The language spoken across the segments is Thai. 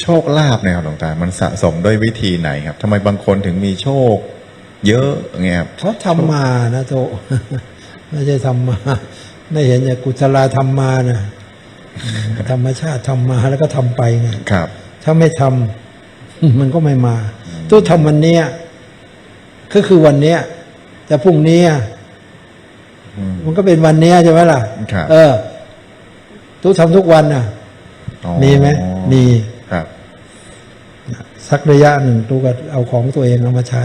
โชคลาภเนี่ยครับหลวงตา มันสะสมด้วยวิธีไหนครับทำไมบางคนถึงมีโชค เยอะอย่างเงี้ยครับเขาทำมานะโตไม่ใช่ทำมาไม่เห็นอย่างกุศลาทำมานะธรรมชาติทำมาแล้วก็ทำไปไงครับ ถ้าไม่ทำมันก็ไม่มาตู้ทำวันเนี้ยก็คือวันเนี้ยแต่พรุ่งนี้อะอืมมันก็เป็นวันเนี้ยใช่ไหมล่ะครับเออตู้ทำทุกวันน่ะอ๋อมีไหมมีครับ สักระยะหนึ่งตู้ก็เอาของตัวเองเอามาใช้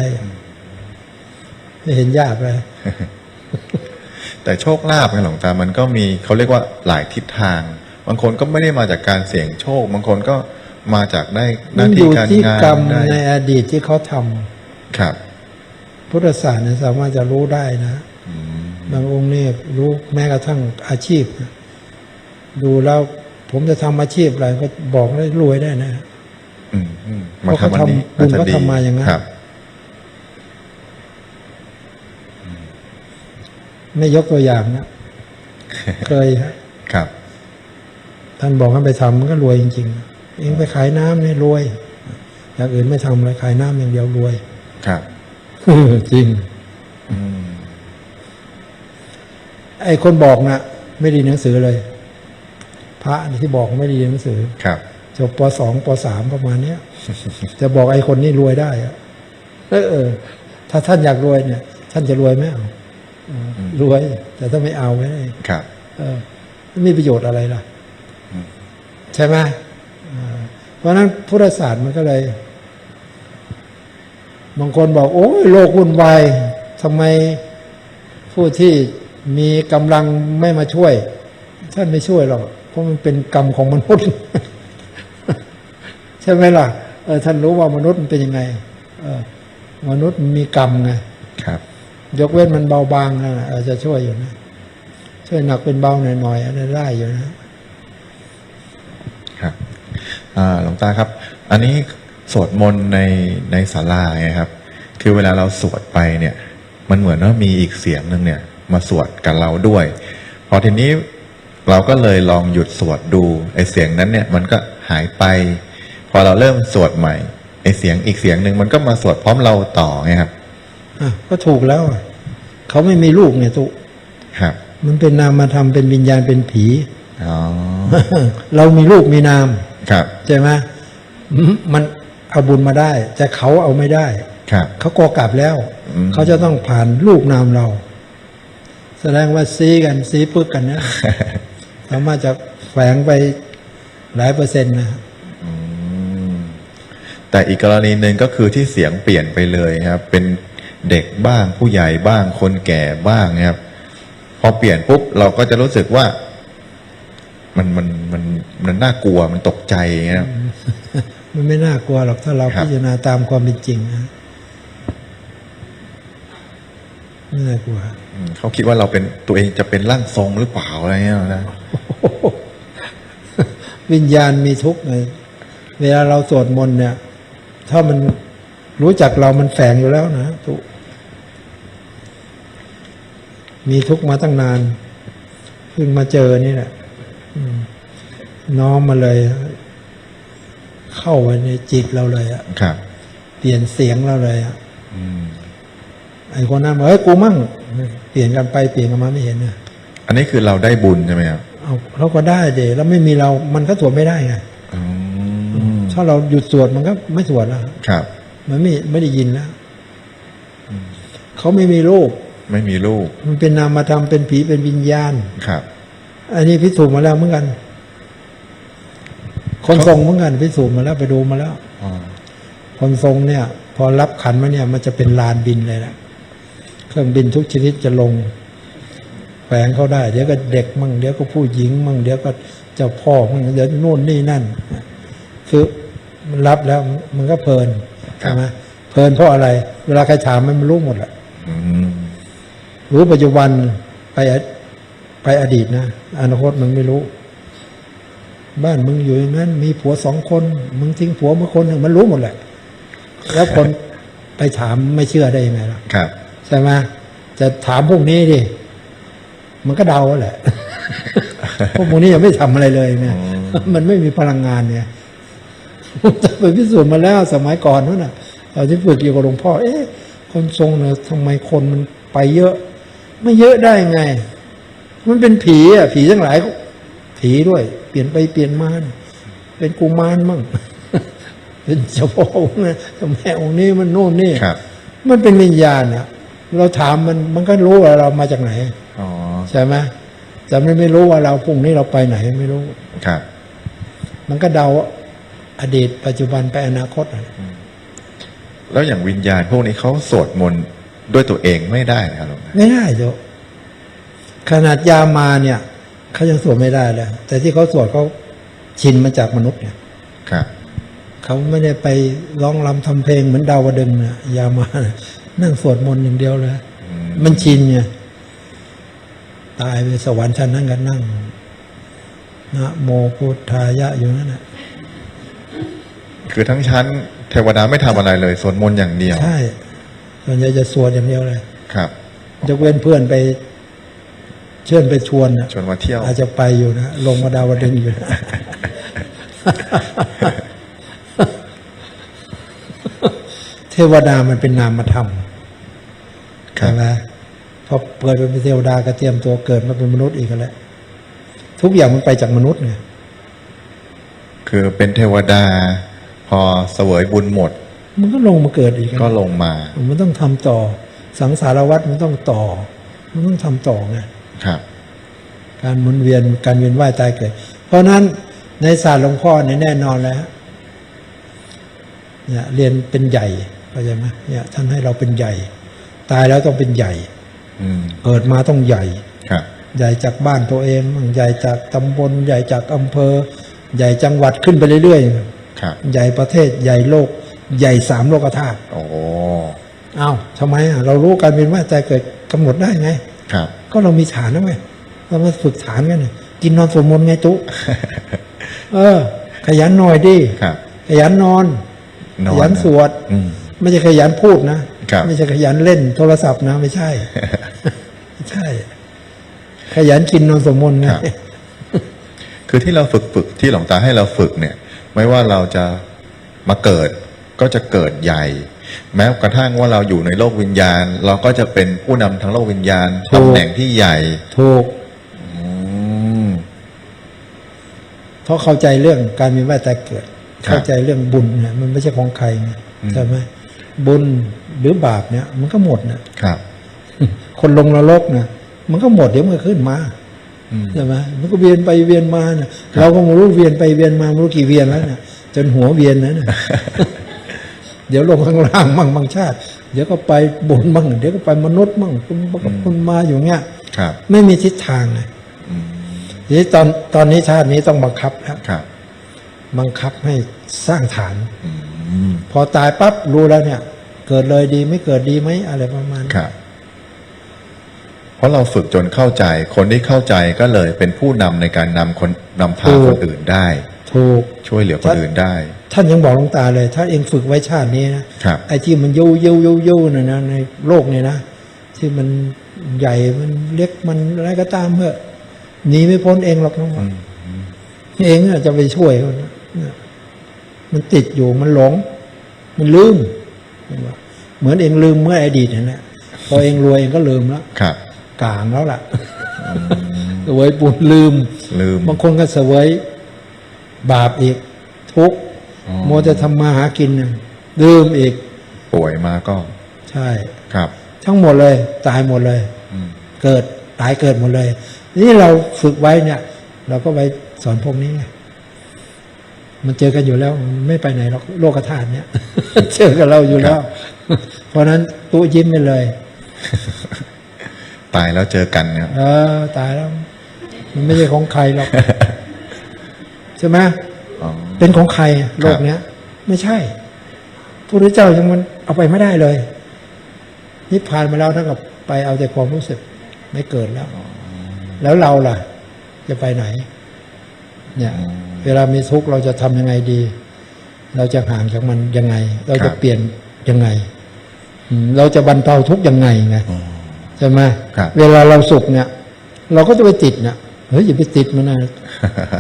ไม่เห็นยากเลย แต่โชคลาภเนี่ยหลวงตา มันก็มีเขาเรียกว่าหลายทิศทาง บางคนก็ไม่ได้มาจากการเสี่ยงโชค บางคนก็มาจากได้หมัน้านอที่ยู่การที่งานกรรมได้ในอดีตที่เขาทำครับ พุทธศาสตร์เนี่ยสามารถจะรู้ได้นะอืมบางองค์เนี่ยรู้แม้กระทั่งอาชีพนะดูแล้วผมจะทำอาชีพอะไรก็บอกได้รวยได้นะอื มอืมเพราะเขาอันนี้ทำบุญอจจะเขาดีทำมาอย่างนั้นครับไม่ยกตัวอย่างนะเคยฮะครับ ท่านบอกให้ไปทำมันก็รวยจริงๆเองไปขายน้ำเนี่ยรวย อย่างอื่นไม่ทำเลยขายน้ำอย่างเดียวรวย ครับจริงอืมไอ้คนบอกนะไม่ไดีหนังสือเลย พระที่บอกไม่ไดีหนังสือครับ จบปสองปสามประมาณเนี้ยจะบอกไอ้คนนี้รวยได้อะเออเออ ถ้าท่านอยากรวยเนี่ย ท่านจะรวยไหมเอาเออรวย แต่ถ้าไม่เอาไม่ได้ครับ เออไม่มีประโยชน์อะไรล่ะอืมใช่ไหมเออเพราะฉะนั้นพุทธศาสตร์มันก็เลยบางคนบอก โอ้ยโลกวุ่นวายทำไมผู้ที่มีกำลังไม่มาช่วย ท่านไม่ช่วยหรอกเพราะมันเป็นกรรมของมนุษย์ ใช่ไหมล่ะเออท่านรู้ว่ามนุษย์มันเป็นยังไง เออ มนุษย์มันมีกรรมไงครับ ยกเว้นมันเบาบางนะอาจจะช่วยอยู่นะ ช่วยหนักเป็นเบาหน่อยๆอันนั้นได้อยู่นะ ครับอ่าหลวงตาครับ อันนี้สวดมนต์ในในศาลาไงครับ คือเวลาเราสวดไปเนี่ย มันเหมือนว่ามีอีกเสียงหนึ่งเนี่ย มาสวดกับเราด้วย พอทีนี้เราก็เลยลองหยุดสวดดูไอ้เสียงนั้นเนี่ย มันก็หายไป พอเราเริ่มสวดใหม่ไอ้เสียงอีกเสียงหนึ่งมันก็มาสวดพร้อมเราต่อไงครับอะก็ถูกแล้วอะเขาไม่มีลูกเนี่ยตุครับ มันเป็นนามธรรมเป็นวิญญาณเป็นผีอ๋อเรามีลูกมีนามครับใช่ไหมอืมมันเอาบุญมาได้แต่เขาเอาไม่ได้ครับเขากอกลับแล้วอืมเขาจะต้องผ่านลูกนามเรา แสดงว่าซีกันซีปึกกันนะสามารถจะแฝงไปหลายเปอร์เซ็นต์นะอืม แต่อีกกรณีหนึ่งก็คือที่เสียงเปลี่ยนไปเลยครับ เป็นเด็กบ้างผู้ใหญ่บ้าง คนแก่บ้างนะครับ พอเปลี่ยนปุ๊บเราก็จะรู้สึกว่า มันมันมันมันน่ากลัวมันตกใจนะครับมันไม่น่ากลัวหรอกถ้าเราครับพิจารณาตามความเป็นจริงนะไม่น่ากลัวอืมเขาคิดว่าเราเป็นตัวเองจะเป็นร่างทรงหรือเปล่าอะไรเงี้ยนะวิญญาณมีทุกข์ไงเวลาเราสวดมนต์เนี่ย ถ้ามันรู้จักเรามันแฝงอยู่แล้วนะทุกมีทุกข์มาตั้งนานเพิ่งมาเจอนี่แหละอืมน้อมมาเลย เข้าไปในจิตเราเลยอะครับ เปลี่ยนเสียงเราเลยอะอืมไอ้คนนั้นบอกเฮ้ยกูมั่งเปลี่ยนกันไปเปลี่ยนกันมาไม่เห็นเนี่ยอันนี้คือเราได้บุญใช่ไหมครับเอาเราก็ได้เดแล้วไม่มีเรา มันก็สวดไม่ได้ไงอืม ถ้าเราหยุดสวดมันก็ไม่สวดแล้วครับ มันไม่ไม่ได้ยินแล้วเขาไม่มีรูปไม่มีลูกมันเป็นนามธรรมเป็นผีเป็นวิญญาณครับ อันนี้พิสูจน์มาแล้วเหมือนกัน คนทรงเหมือนกันพิสูจน์มาแล้วไปดูมาแล้วอ๋อคนทรงเนี่ย พอรับขันมาเนี่ย มันจะเป็นลานบินเลยแหละเครื่องบินทุกชนิดจะลงแฝงเขาได้ เดี๋ยวก็เด็กมั่งเดี๋ยวก็ผู้หญิงมั่งเดี๋ยวก็เจ้าพ่อมั่งเดี๋ยวโน่นนี่นั่น คือ มันรับแล้วมันก็เพลินใช่ไหมเพลินเพราะอะไร เวลาใครถามมันรู้หมดแหละอืมรู้ปัจจุบันไปอไปอดีตนะอนาคตมึงไม่รู้ บ้านมึงอยู่อย่างนั้น มีผัวสองคนมึงทิ้งผัวมาคนหนึ่งมันรู้หมดแหละแล้วคนไปถามไม่เชื่อได้ยังไงล่ะครับใช่ไหมจะถามพวกนี้ดิมันก็เดาแหละ พวกพวกนี้ยังไม่ทำอะไรเลยเนี่ย มันไม่มีพลังงานเนี่ย ไปพิสูจน์มาแล้วสมัยก่อนนู้นน่ะตอนที่ฝึกอยู่กับหลวงพ่อ เอ๊ะ คนทรงเนี่ยทำไมคนมันไปเยอะ ไม่เยอะได้ไง มันเป็นผีอะ ผีทั้งหลายก็ผีด้วย เปลี่ยนไปเปลี่ยนมาเนี่ยเป็นกุมารมั่ง เป็นเจ้าพ่อองค์นะเจ้าแม่องค์นี้มันโน่นนี่ครับมันเป็นวิญญาณอะ เราถามมันมันก็รู้ว่าเรามาจากไหนอ๋อใช่ไหมแต่มันไม่รู้ว่าเราพรุ่งนี้เราไปไหนไม่รู้ครับ มันก็เดา อดีตปัจจุบันไปอนาคตอะแล้วอย่างวิญญาณพวกนี้เขาสวดมนต์ด้วยตัวเองไม่ได้นะครับหลวงตาไม่ได้โยมขนาดยามาเนี่ยเขายังสวดไม่ได้เลยแต่ที่เขาสวดเขาชินมาจากมนุษย์เนี่ยครับเขาไม่ได้ไปร้องรำทำเพลงเหมือนดาวดึงส์นะยามานะนั่งสวดมนต์อย่างเดียวเลยอืมมันชินไงตายไปสวรรค์ชั้นนั้นกันนั่งนะโมพุทธายะอยู่นั่นแหละ คือทั้งชั้นเทวดาไม่ทำอะไรเลยสวดมนต์อย่างเดียว ใช่ส่วนใหญ่จะสวดอย่างเดียวเลย ครับ ยกเว้นเพื่อนไป เชิญไปชวนนะชวนมาเที่ยว อาจจะไปอยู่นะลงมาดาวดึงส์อยู่นะ เทวดามันเป็นนามธรรมครับ ใช่ไหมพอเกิดเป็นเทวดาก็เตรียมตัวเกิดมาเป็นมนุษย์อีกแล้ว ทุกอย่างมันไปจากมนุษย์ไงคือเป็นเทวดา พอเสวยบุญหมด มันก็ลงมาเกิดอีกก็ลงมา มันต้องทำต่อ สังสารวัฏมันต้องต่อ มันต้องทำต่อไงครับ การหมุนเวียนการเวียนว่ายตายเกิด เพราะฉะนั้นในศาสตร์หลวงพ่อเนี่ยแน่นอนแล้วเนี่ยเรียนเป็นใหญ่เข้าใจไหมเนี่ยท่านให้เราเป็นใหญ่ ตายแล้วต้องเป็นใหญ่อืมเกิดมาต้องใหญ่ครับใหญ่จากบ้านตัวเองมั่งใหญ่จากตำบล ใหญ่จากอำเภอ ใหญ่จังหวัดขึ้นไปเรื่อยครับๆ ใหญ่ประเทศใหญ่โลก ใหญ่สามโลกธาตุโอ้อ้าวทำไมอะเรารู้การเวียนว่ายตายเกิดกำหนดได้ไงครับ ก็เรามีฐานนะเว้ยเรามาฝึกฐานกันเนี่ยกินนอนสวดมนต์ไงตุ๊เออ ขยันหน่อยดิครับ ขยันนอนนขอนยันสวดอืมไม่ใช่ขยันพูดนะครับไม่ใช่ขยันเล่นโทรศัพท์นะ ไม่ใช่ไม่ใช่ ขยันกินนอนสวดมนต์ไงครับคือที่เราฝึกฝึกที่หลวงตาให้เราฝึกเนี่ย ไม่ว่าเราจะมาเกิดก็จะเกิดใหญ่ แม้กระทั่งว่าเราอยู่ในโลกวิญญาณ เราก็จะเป็นผู้นำทางโลกวิญญาณถูกตำแหน่งที่ใหญ่ถูกอืมเพราะเข้าใจเรื่องการมีว่ายตายเกิดครับเข้าใจเรื่องบุญเนี่ยมันไม่ใช่ของใครไงอืมใช่ไหมบุญหรือบาปเนี่ย มันก็หมดนะครับ คนลงนรกนะมันก็หมดเดี๋ยวมันก็ขึ้นมาอืม ใช่ไหมมันก็เวียนไปเวียนมาเนี่ยเราก็ไม่รู้เวียนไปเวียนมาไม่รู้กี่เวียนแล้วเนี่ยจนหัวเวียนแล้วเนี่ยเดี๋ยวลงข้างล่างมั่งบางชาติ เดี๋ยวก็ไปบนมั่งเดี๋ยวก็ไปมนุษย์มั่งคุณคุณมาอยู่เงี้ยครับไม่มีทิศทางไงอืมทีนี้ตอนตอนนี้ชาตินี้ต้องบังคับแล้วครับบังคับให้สร้างฐานอืมพอตายปั๊บรู้แล้วเนี่ย เกิดเลยดีไม่เกิดดีไหมอะไรประมาณนั้นครับ เพราะเราฝึกจนเข้าใจ คนที่เข้าใจก็เลยเป็นผู้นำในการนำคนนำพาคนอื่นได้ ถูก ช่วยเหลือคนอื่นได้ ท่านยังบอกหลวงตาเลย ถ้าเองฝึกไว้ชาตินี้นะครับ ไอ้ที่มันยูยูยูยูน่ะนะในโลกเนี่ยนะ ที่มันใหญ่มันเล็กมันอะไรก็ตามเถอะหนีไม่พ้นเองหรอกน้องอืมเองน่ะจะไปช่วยเขานะเนี่ยมันติดอยู่มันหลง มันลืมเห็นปะเหมือนเองลืมเมื่ออดีตนั่นแหละพอเองรวยเองก็ลืมแล้ว ครับ กลางแล้วล่ะเสวยบุญลืม ลืม บางคนก็เสวยบาปอีก ทุกข์อ๋อโมวจะทำมาหากินน่ะลืมอีก ป่วยมาก็ ใช่ ครับ ทั้งหมดเลย ตายหมดเลยอืมเกิดตายเกิดหมดเลย นี่เราฝึกไว้เนี่ย เราก็ไปสอนพวกนี้ไงมันเจอกันอยู่แล้วมันไม่ไปไหนหรอกโลกธาตุเนี่ย เจอกับเราอยู่แล้ว เพราะฉะนั้นตู้ยิ้มไปเลย ตายแล้วเจอกันเนี่ยเออ ตายแล้ว มันไม่ใช่ของใครหรอกใช่ไหมอ๋อเป็นของใครอะโลกเนี้ย ไม่ใช่พระพุทธเจ้ายังมันเอาไปไม่ได้เลย นิพพานมาแล้วเท่ากับไปเอาแต่ความรู้สึก ไม่เกิดแล้ว แล้วเราล่ะ จะไปไหน เนี่ย เวลามีทุกข์เราจะทำยังไงดี เราจะห่างจากมันยังไง เราจะเปลี่ยนยังไงอืมเราจะบรรเทาทุกข์ยังไงไงอ๋อ ใช่ไหมครับเวลาเราสุขเนี่ย เราก็จะไปติดเนี่ยเฮ้ยอย่าไปติดมันนะ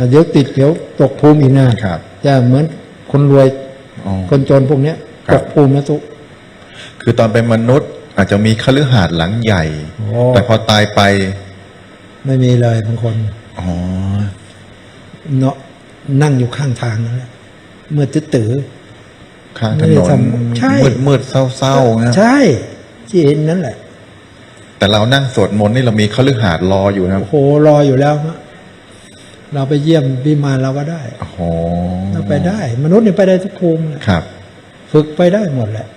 เดี๋ยวติดเดี๋ยวตกภูมิอีกนะครับจะเหมือนคนรวยอ๋อคนจนพวกเนี้ยครัตบกภูมินะทุกคือตอนเป็นมนุษย์อาจจะมีคฤหาสน์หลังใหญ่โอ้แต่พอตายไป ไม่มีเลยบางคนอ๋อเนาะนั่งอยู่ข้างทางนั่นแหละเมื่อตื้อตื้อข้างถไม่นได้นทำใช่มืดมืดๆเศร้าๆนะใช่ที่เห็นนั่นแหละ แต่เรานั่งสวดมนต์นี่เรามีคฤหาสน์รออยู่นะครับโอ้โหรออยู่แล้วฮะเราไปเยี่ยมวิมานเราก็ได้โอ้โหเราไปได้ มนุษย์นี่ไปได้ทุกภูมิแหละครับ ฝึกไปได้หมดแหละ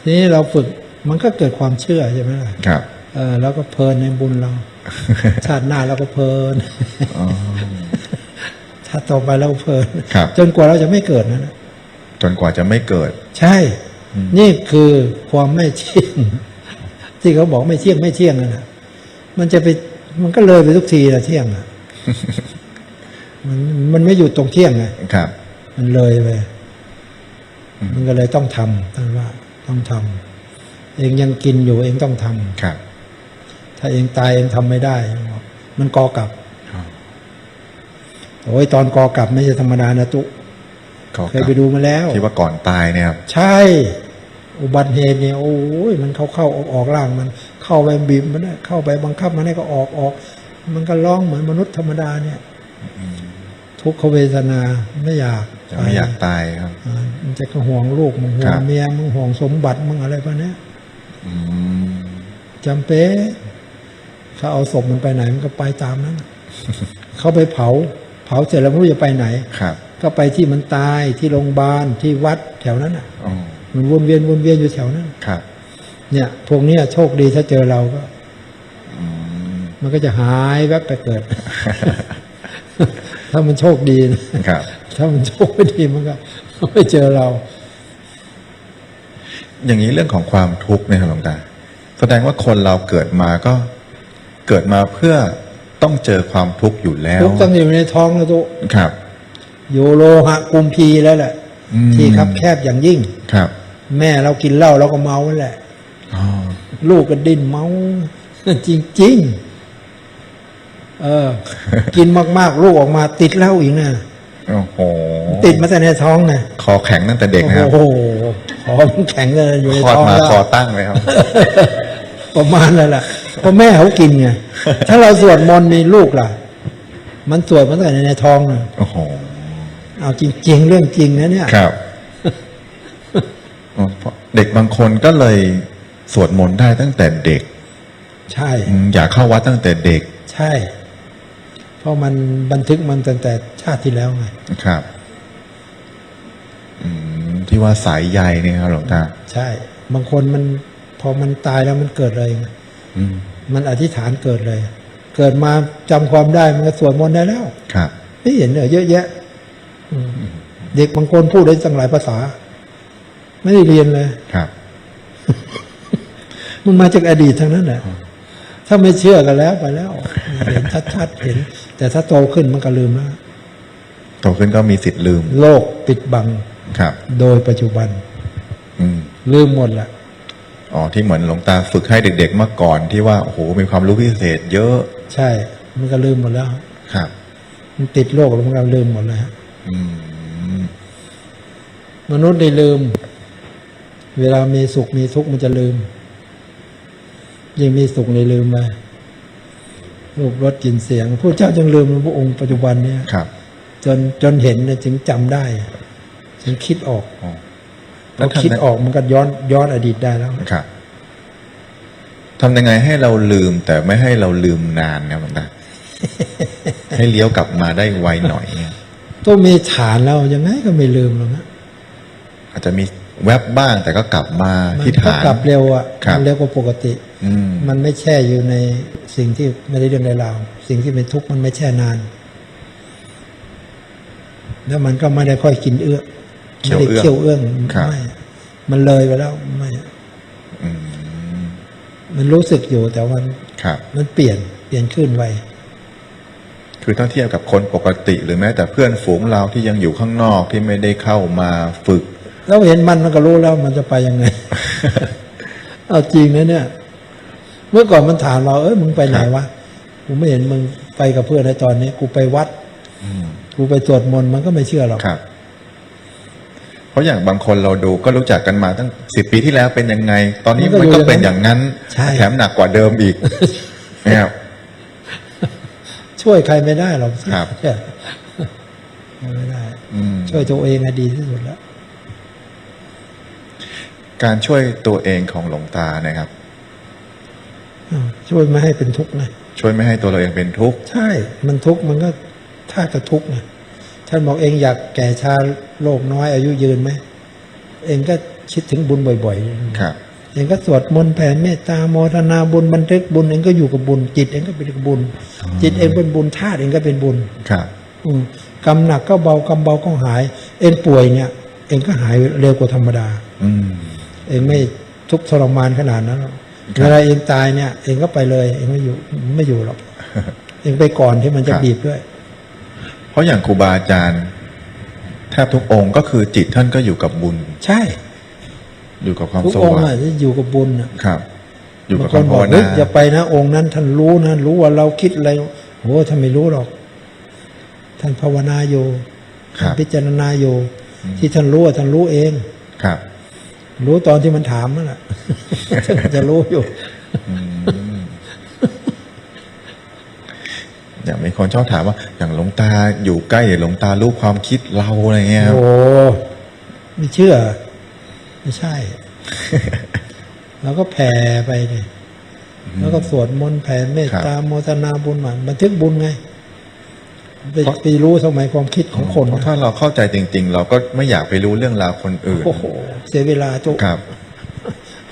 ทีนี้เราฝึกมันก็เกิดความเชื่อใช่ไหมล่ะครับ เออแล้วก็เพลินในบุญเรา ชาติหน้าเราก็เพลินอ๋อ ชาติต่อไปเราก็เพลินครับ จนกว่าเราจะไม่เกิดนั่นนะจนกว่าจะไม่เกิด ใช่ นี่คือความไม่เที่ยง ที่เขาบอกไม่เที่ยงไม่เที่ยงนั่นนะมันจะไปมันก็เลยไปทุกทีละเที่ยงอะมันมันไม่อยู่ตรงเที่ยงไงครับ มันเลยไปมันก็เลยต้องทำท่านว่าต้องทำเองยังกินอยู่เองต้องทำครับ ถ้าเองตายเองทำไม่ได้ มันกอกลับอ๋อโอ้ยตอนกอกลับไม่ใช่ธรรมดานะตุก็เคยไปดูมาแล้วที่ว่าก่อนตายเนี่ยครับใช่ อุบัติเหตุเนี่ยโอ้ยมันเข้าเข้าออกออกร่างมัน เข้าไปบีบมันเนี่ยเข้าไปบังคับมันให้ก็ออกออก มันก็ร้องเหมือนมนุษย์ธรรมดาเนี่ยทุกขเวทนาไม่อยากจะไม่อยากตายครับอ่ามันจะก็ห่วงลูกมึงห่วครังบเมียมึงห่วงสมบัติมึงอะไรพวกเนี้ยอืมจำเป็นเขาเอาศพมันไปไหนมันก็ไปตามนั้นเขาไปเผา เผาเสร็จแล้วไม่รู้จะไปไหนครับ ก็ไปที่มันตายที่โรงพยาบาลที่วัดแถวนั้นอะอ๋อ มันวนเวียนวนเวียนอยู่แถวนั้นครับ เนี่ยพวกเนี้ยโชคดีถ้าเจอเราก็อืมมันก็จะหายแวบไปเกิด ถ้ามันโชคดีนะครับ ถ้ามันโชคไม่ดีมันก็ไม่เจอเรา อย่างนี้เรื่องของความทุกข์เนี่ยครับหลวงตาแสดงว่าคนเราเกิดมาก็เกิดมาเพื่อต้องเจอความทุกข์อยู่แล้วทุกตั้งอยู่ในท้องแล้วทุกครับอยู่โลหะกุมพีแล้วแหละอืมที่คับแคบอย่างยิ่งครับ แม่เรากินเหล้าเราก็เมานั่นแหละอ๋อลูกก็ดิ้นเมาจริงๆเออ กินมากๆลูกออกมาติดเหล้าอีกนะโอ้โหติดมาแต่ในท้องนะคอแข็งตั้งแต่เด็กนะครับโอ้โหคอมันแข็งเลยอยู่ในคลอดท้องมาแล้วคอตั้งเลยครับ ประมาณนั่นแหละเพราะแม่เขากินไงถ้าเราสวดมนต์มีลูกล่ะ มันสวดมาตั้งแต่ในท้องนะโอ้โหเอาจริง ๆ เรื่องจริงนะเนี่ยครับอ๋อ เพราะเด็กบางคนก็เลยสวดมนต์ได้ตั้งแต่เด็ก ใช่อืมอยากเข้าวัดตั้งแต่เด็กใช่ เพราะมันบันทึกมันตั้งแต่ชาติที่แล้วไงครับอืมที่ว่าสายใยเนี่ยครับหลวงตาใช่ บางคนมันพอมันตายแล้วมันเกิดเลยไงอืมมันอธิษฐานเกิดเลย เกิดมาจำความได้มันก็สวดมนต์ได้แล้ว ครับ ไม่เห็นเหรอเยอะแยะอืมเด็กบางคนพูดได้ตั้งหลายภาษา ไม่ได้เรียนเลยครับ มันมาจากอดีตทั้งนั้นแหละถ้าไม่เชื่อกันแล้วไปแล้ว เห็นชัดๆเห็น แต่ถ้าโตขึ้นมันก็ลืมแล้วโตขึ้นก็มีสิทธิ์ลืม โลกปิดบังครับ โดยปัจจุบัน อืมลืมหมดแหละอ๋อที่เหมือนหลวงตาฝึกให้เด็กๆเมื่อก่อนที่ว่าโอ้โหมีความรู้พิเศษ เยอะ ใช่ มันก็ลืมหมดแล้ว ครับ มันติดโลกแล้วมันก็ลืมหมดเลยฮะอืมมนุษย์ได้ลืม เวลามีสุขมีทุกข์มันจะลืม ยิ่งมีสุขในลืมไปรูปรสกลิ่นเสียงพระเจ้าจึงลืมพระองค์ปัจจุบันเนี่ยครับ จนจนเห็นเนี่ยจึงจำได้ จึงคิดออกอ๋อพอคิดออกมันก็ย้อนย้อนอดีตได้แล้วครับทำยังไงให้เราลืม แต่ไม่ให้เราลืมนานครับหลวงตาให้เลี้ยวกลับมาได้ไวหน่อยเนี่ยต้องมีฐานแล้วยังไงก็ไม่ลืมหรอกนะอาจจะมี แวบบ้างแต่ก็กลับมามัที่ก็ฐานกลับเร็วอะครับมันเร็วกว่าปกติอืมมันไม่แช่อยู่ในสิ่งที่ไม่ได้เรื่องในราวสิ่งที่เป็นทุกข์มันไม่แช่นาน แล้วมันก็ไม่ได้ค่อยกินเอื้อไม่ได้เคี่ยวเอื้องครับไม่มันเลยไปแล้วไม่อืมมันรู้สึกอยู่แต่ว่าครับมันเปลี่ยนเปลี่ยนขึ้นไวคือถ้าเทียบกับคนปกติ หรือแม้แต่เพื่อนฝูงเราที่ยังอยู่ข้างนอกที่ไม่ได้เข้ามาฝึก แล้วเห็นมันมันก็รู้แล้วมันจะไปยังไง เอาจริงนะเนี่ย เมื่อก่อนมันถามเรา เอ้ยมึงไปไหนวะ กูไม่เห็นมึงไปกับเพื่อนในตอนนี้ กูไปวัดอืมกูไปสวดมนต์มันก็ไม่เชื่อหรอกครับ เพราะอย่างบางคนเราดูก็รู้จักกันมาตั้งสิบปีที่แล้วเป็นยังไง ตอนนี้มันก็มันก็อยู่เป็นอย่างนั้นใช่แถมหนักกว่าเดิมอีกนะครับช่วยใครไม่ได้หรอกครับช่วยไม่ได้อืมช่วยตัวเองอะดีที่สุดแล้ว การช่วยตัวเองของหลวงตานะครับอ่าช่วยไม่ให้เป็นทุกข์นะช่วยไม่ให้ตัวเราเองเป็นทุกข์ใช่ มันทุกข์มันก็ถ้าจะทุกข์นะท่านบอกเองอยากแก่ชาโลกน้อยอายุยืนไหมเองก็คิดถึงบุญบ่อยครับๆเองก็สวดมนต์แผ่เมตตาโมทนาบุญบันทึกบุญเองก็อยู่กับบุญ จิตเองก็เป็นบุญ จิตเองเป็นบุญธาตุเองก็เป็นบุญครับอืมกำหนักก็เบากำเบาก็หาย เองป่วยเนี่ย เองก็หายเร็วกว่าธรรมดา อืม เองไม่ทุกข์ทรมานขนาดนั้นหรอกครับเวลาเองตายเนี่ย เองก็ไปเลย เองไม่อยู่ไม่อยู่หรอกเองไปก่อนที่มันจะครับบีบด้วย เพราะอย่างครูบาอาจารย์แทบทุกองค์ก็คือจิตท่านก็อยู่กับบุญ ใช่ อยู่กับความทุกสองค์ว่างอะที่อยู่กับบุญน่ะครับ อยู่กับาบงคควานมบภาอวกเฮ้ยนาอย่าไปนะองค์นั้น ท่านรู้นะรู้ว่าเราคิดอะไรโอ้ท่านไม่รู้หรอก ท่านภาวนาอยู่ครัท่านบพิจารณาอยู่ที่ท่านรู้อะท่านรู้เองครับ รู้ตอนที่มันถามนั่นแหละท่านจะรู้อยู่อย่างมีคนชอบถามว่า อย่างหลวงตาอยู่ใกล้หลวงตารู้ความคิดเราอะไรเงี้ยครับโอ้ไม่เชื่อ ไม่ใช่เราก็แผ่ไปเลยแล้วก็สวดมนต์แผ่เมตตาโมทนาบุญมาบันทึกบุญไง ไปไปรู้สมัยความคิดของคนเพราะนะถ้าเราเข้าใจจริง ๆ เราก็ไม่อยากไปรู้เรื่องราวคนอื่นโอ้โหเสียเวลาจุครับ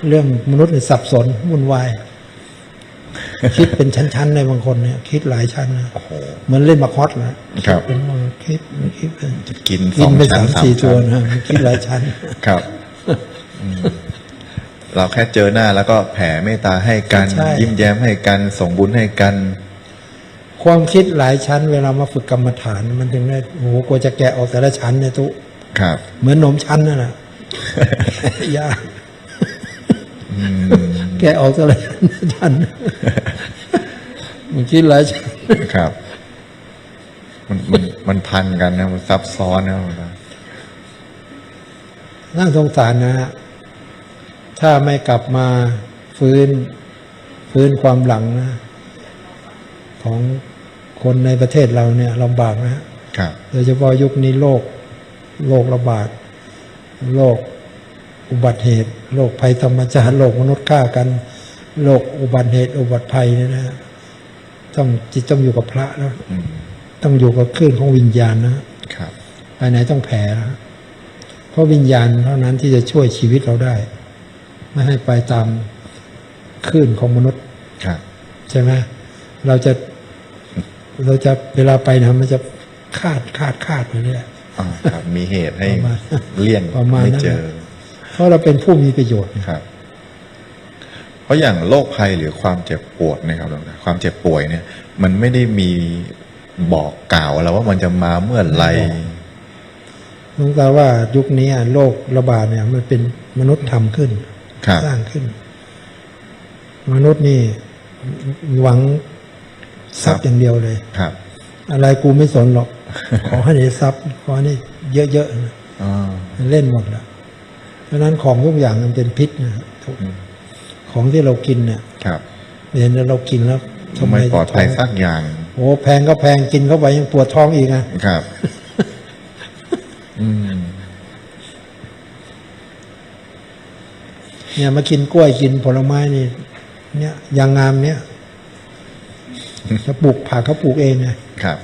เรื่องมนุษย์เนี่ยสับสนวุ่นวาย คิดเป็นชั้นๆในบางคนเนี่ย คิดหลายชั้นนะโอ้โหเหมือนเล่นมาคอสนะครับคิดเป็นว่าคิดคิดเป็นจะกินสกิอนงไปชั้นสามสามสี่ตัชั้วนนะมันคิดหลายชั้นครับอืมเราแค่เจอหน้าแล้วก็แผ่เมตตาให้กันใช่ยิ้มแย้มให้กันส่งบุญให้กัน ความคิดหลายชั้นเวลามาฝึกกรรมฐาน มันถึงได้โอ้โหกว่าจะแกะออกแต่ละชั้นเนี่ยตุครับ เหมือนหนมชั้นนั่นแหละยากแกะออกแต่ละชั้นชั้นมันคิดหลายชั้นครับ มันมันมันพันกันนะมันซับซ้อนนะหลวงตาน่าสงสารนะฮะถ้าไม่กลับมาฟื้น ฟื้นความหลังนะของ คนในประเทศเราเนี่ยลำบากนะฮะครับโดยเฉพาะยุคนี้โรคโรคระบาดโรคอุบัติเหตุโรคภัยธรรมชาติโรคมนุษย์ฆ่ากันโรคอุบัติเหตุ อุบัติภัยเนี่ยนะฮะต้องจิตต้องอยู่กับพระแล้วอืมต้องอยู่กับคลื่นของวิญญาณนะฮะครับภายในต้องแผ่นะฮะเพราะวิญญาณเท่านั้นที่จะช่วยชีวิตเราได้ ไม่ให้ไปตามคลื่นของมนุษย์ครับใช่ไหมเราจะ เราจะเวลาไปนะมันจะคาดคาดคาดไปเรื่อยอ่าครับมีเหตุให้ประมาณเลี่ยงประมาณไม่นั้นเจอ เพราะเราเป็นผู้มีประโยชน์ครับ เพราะอย่างโรคภัยหรือความเจ็บปวดเนะครับหลวงตาความเจ็บป่วยเนี่ย มันไม่ได้มีบอกกล่าวเราว่ามันจะมาเมื่อไหรหลวงตาว่ายุคนี้โรคระบาดเนี่ย มันเป็นมนุษย์ทำขึ้นครับสร้างขึ้น มนุษย์นี่หวัง ทรัพย์อย่างเดียวเลย ครับ อะไรกูไม่สนหรอก ขอให้ได้ทรัพย์ขอให้ได้เยอะๆนะอ่ามันเล่นหมดแล้วเพราะฉะนั้นของทุกอย่างมันเป็นพิษนะทุกของที่เรากินเนี่ยครับเห็นแล้วเรากินแล้วทำไมไม่ปลอดภัยท้งสักอย่าง โอ้แพงก็แพงกินเข้าไปยังปวดท้องอีกนะครับ อืมเนี่ยมากินกล้วยกินผลไม้นี่ เนี่ยยางงามเนี่ย จะปลูกผักเขาปลูกเองไงครับ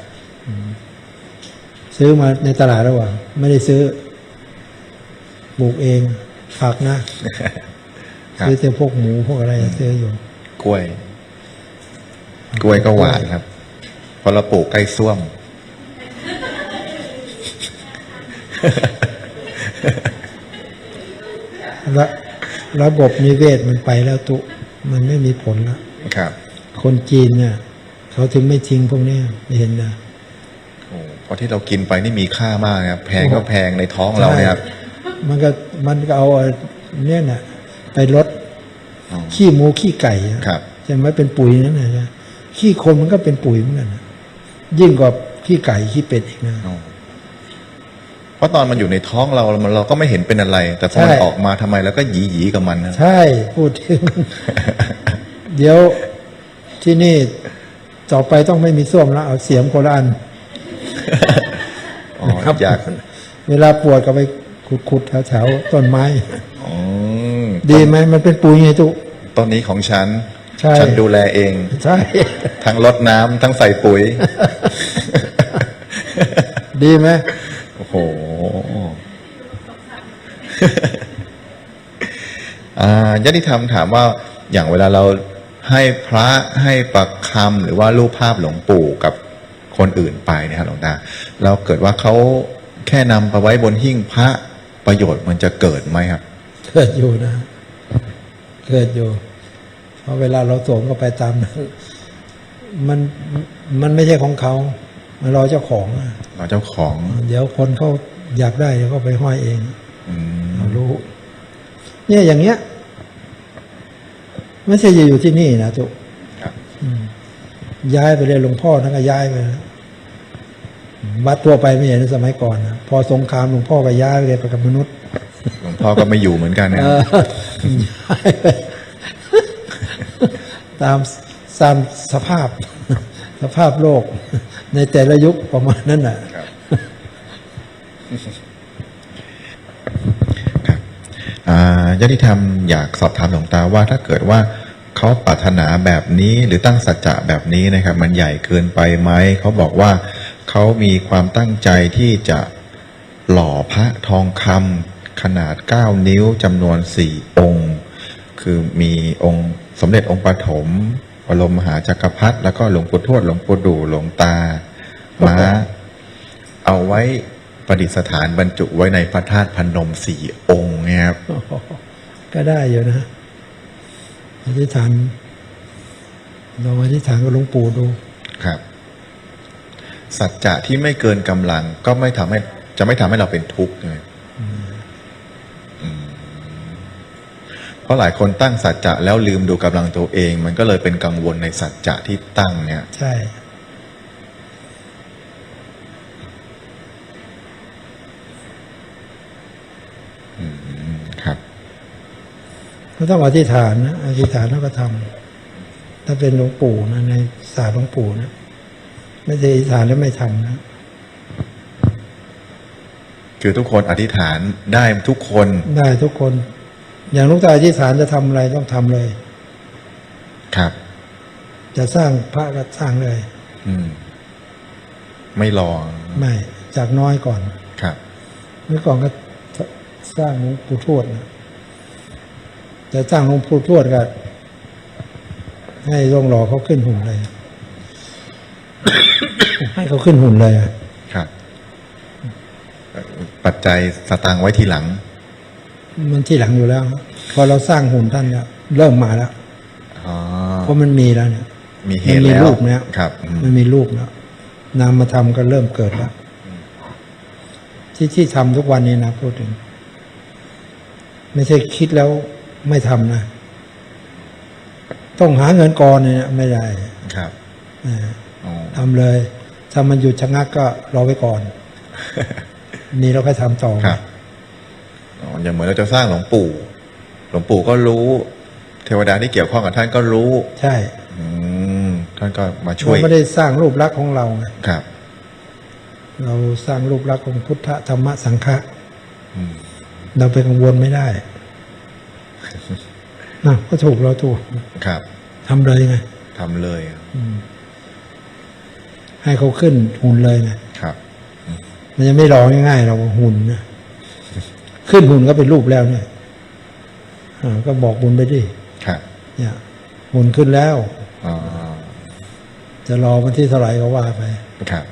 ซื้อมาในตลาดแล้วว่าไม่ได้ซื้อปลูกเองผักนะครับซื้อแต่พวกหมูพวกอะไรซื้ออยู่ กล้วย กล้วยก็หวานครับเพราะเราปลูกใกล้ส้วมระระบบนิเวศมันไปแล้วตุ มันไม่มีผลแล้วครับ คนจีนเนี่ย เขาถึงไม่ทิ้งพวกเนี้ยไม่เห็นนะโอ้เพราะที่เรากินไปนี่มีค่ามากนะครับแพงก็แพงในท้องเราเนี่ยครับใช่มันก็มันก็เอาเนี่ยน่ะ ไปลดอ๋อขี้หมูขี้ไก่อะครับใช่ไหมเป็นปุ๋ยนั่นนะนะขี้คนมันก็เป็นปุ๋ยเหมือนกันนะยิ่งกว่าขี้ไก่ขี้เป็ดอีกนะอ๋อเพราะตอนมันอยู่ในท้องเรามันเราก็ไม่เห็นเป็นอะไร แต่พอมันใช่ออกมาทำไมแล้วก็หยีหยีๆกับมันนะใช่พูดถึงเดี๋ยวที่นี่ ต่อไปต้องไม่มีส้วมแล้วเอาเสียมโคราณอ๋ออยากเวลาปวดก็ไปขุดๆแถวๆต้นไม้อืมดีไหมมันเป็นปุ๋ยไงทุกต้นนี้ของฉันใช่ฉันดูแลเองใช่ทั้งรดน้ำทั้งใส่ปุ๋ย ดีไหมโอ้โหอ่าญาติธรรมถามว่าอย่างเวลาเรา ให้พระให้ประคำหรือว่ารูปภาพหลวงปู่กับคนอื่นไปเนะครับหลวงตาเราเกิดว่าเขาแค่นำไปไว้บนหิ้งพระประโยชน์มันจะเกิดไหมครับ เกิดอยู่นะ เกิดอยู่ เพราะเวลาเราสวมก็ไปตามนั้นมันมันไม่ใช่ของเขามันรอเจ้าของอะเราเจ้าของ เดี๋ยวคนเขาอยากได้เดี๋ยวเขาไปห้อยเองอืมเรารู้ เนี่ยอย่างเงี้ย ไม่ใช่จะอยู่ที่นี่นะจุครับย้ายไปเลยหลวงพ่อนั่นก็ย้ายไปแล้ววัดทั่วไปไม่เห็นในสมัยก่อนนะพอสงครามหลวงพ่อก็ย้ายไปเลยไปกับมนุษย์หลวงพ่อก็ไม่อยู่เหมือนกันนะเออย้ายไปตามตามสภาพ สภาพโลก ในแต่ละยุคประมาณนั้นน่ะครับครับอ่าญาติธรรมอยากสอบถามหลวงตาว่าถ้าเกิดว่า เขาปรารถนาแบบนี้หรือตั้งสัจจะแบบนี้นะครับ มันใหญ่เกินไปไหมเขาบอกว่าเขามีความตั้งใจที่จะหล่อพระทองคำขนาด 9 นิ้วจำนวน4องค์ คือมีองค์สมเด็จองค์ปฐมบรมมหาจักรพรรดิแล้วก็หลวงปู่ทวดหลวงปู่ดูหลวงตาม้าเอาไว้ประดิษฐานบรรจุไว้ในพระธาตุพนมสี่องค์ครับก็ได้อยู่นะ อธิษฐานลองอธิษฐานกับหลวงปู่ดู ครับ สัจจะที่ไม่เกินกำลัง ก็ไม่ทำให้ จะไม่ทำให้เราเป็นทุกข์เลยอืมเพราะหลายคนตั้งสัจจะแล้วลืมดูกำลังตัวเอง มันก็เลยเป็นกังวลในสัจจะที่ตั้งเนี่ย ใช่ ครับ ก็ต้องอธิษฐานนะอธิษฐานแล้วก็ทำถ้าเป็นหลวงปู่นะในศาสตร์หลวงปู่นะไม่ใช่อธิษฐานแล้วไม่ทำนะคือทุกคนอธิษฐานได้ทุกคนได้ทุกคน อย่างหลูกตาอธิษฐานจะทำอะไรต้องทำเลย ครับ จะสร้างพระก็สร้างเลย อืม ไม่รอไม่จากน้อยก่อน ครับเมื่อก่อนก็สร้างหลวงปู่ทวดนะ จะสร้างหลวงปู่ทวดก็ให้ร่องรอเขาขึ้นหุ่นเลย ให้เขาขึ้นหุ่นเลยอะครับเอ่อปัจจัยสตางค์ไว้ทีหลัง มันที่หลังอยู่แล้ว พอเราสร้างหุ่นท่านเนี่ยเริ่มมาแล้วอ๋อเพราะมันมีแล้วเนี่ย มีเหมัตุมีแล้วรูปแล้วครับอืมมันมีรูปแล้วนามมาทำก็เริ่มเกิดแล้วที่ที่ทำทุกวันนี้นะพูดถึง ไม่ใช่คิดแล้ว ไม่ทำนะ ต้องหาเงินก่อนเนี่ยไม่ได้ครับเอออ๋อทำเลย ถ้ามันหยุดชะงักก็รอไว้ก่อน นี่เราค่อยทำต่อครับอ๋ออย่างเหมือนเราจะสร้างหลวงปู่ หลวงปู่ก็รู้ เทวดาที่เกี่ยวข้องกับท่านก็รู้ ใช่อืมท่านก็มาช่วเรายไม่ได้สร้างรูปลักษณ์ของเราไงครับ เราสร้างรูปลักษณ์ของพุทธธรรมสังฆะอืมเราไปกังวลไม่ได้ นะก็ถูกเราถูกครับทำเลยไงทำเลยให้เขาขึ้นหุ่นเลยไงครับ มันยังไม่รอง่ายๆเราหุ่นนะขึ้นหุ่นก็เป็นรูปแล้วเนี่ยอ่าก็บอกบุญไปดิครับเนี่ยหุ่นขึ้นแล้วอ๋อจะรอวันที่เท่าไหร่ก็ว่าไปครับ